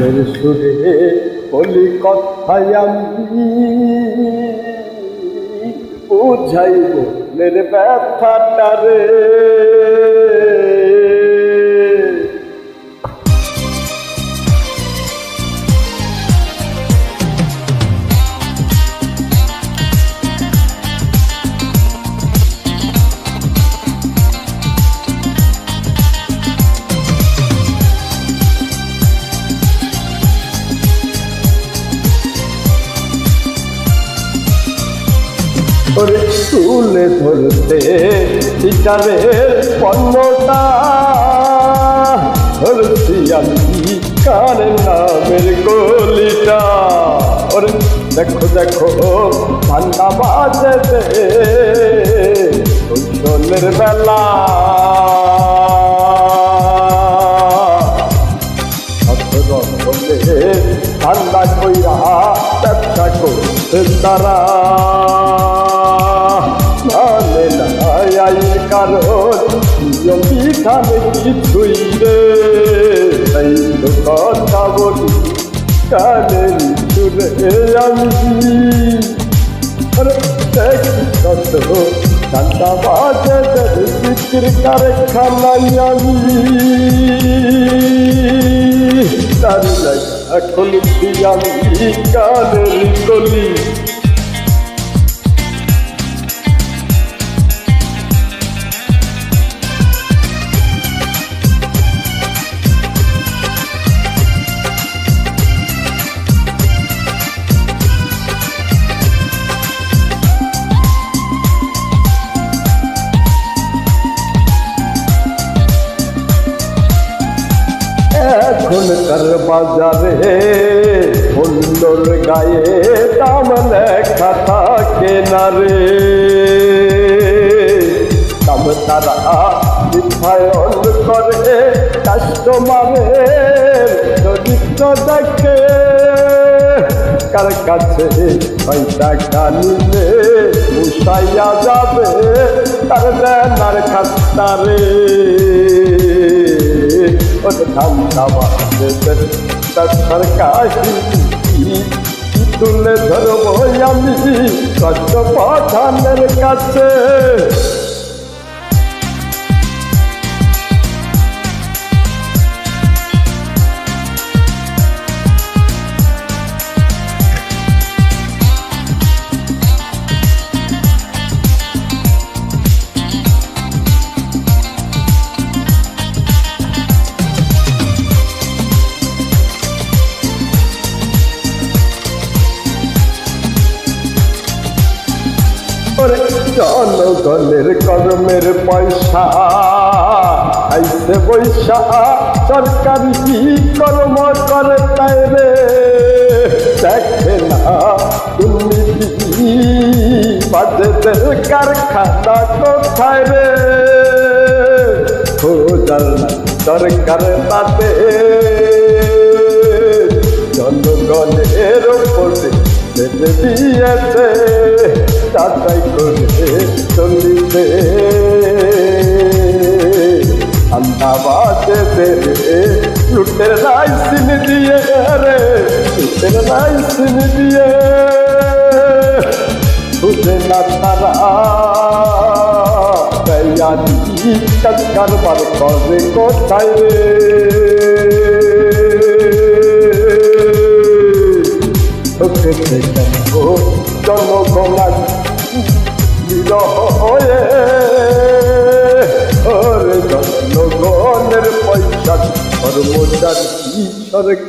গানের সুরে বলি কথাই আমি। বুঝাই মনের ব্যথাটা রে। ওরে তুলে ধরতে শিকারের পণ্যটা ধরছি কানের নামের গলিটা। ওরে দেখো দেখো ঠান্ডা বাজে কৈশলের বেলা। ঠান্ডা কইরা ব্যবসা করছে তারা নাই কারণ নিয়ম বিধানে কিছুই রে। তাই তো কথা বলি, কানের সুরে আমি কত ঠান্ডা বাজে বিক্রির কারখানায় আমি। তার এখন আমি গলি। এখনকার বাজারে সুন্দর গায়ে দাম লেখা থাকে না রে। দাম তারা নির্ধারণ করে কাস্টমারের চরিত্র দেখে। কার কাছে ওই টাকা নিলে মুসাইয়া যাবে তার দেনার খাতারে তুলে ধরবো আমি কষ্ট পাঠানের কাছে। জনগণের কর্মের পয়সা, আইসে বৈশা, সরকারি কর্ম করে তাই রে? দেখে না দুর্নীতি বাজেটের কারখানা কোথায় রে? খোঁজার না সরকার তাতে। জনগণের উপরে দিয়েছে। যাচাই করে চলিতে আন্দাবাদে রে লুটের লাইসিন দিয়ে রে, লুটের লাইসিন দিয়ে। বুঝে না তারা কারবার করে কোথায় রে? বিরহ হয়ে ওরে জনগণের পয়সা কর্মচারী সরকার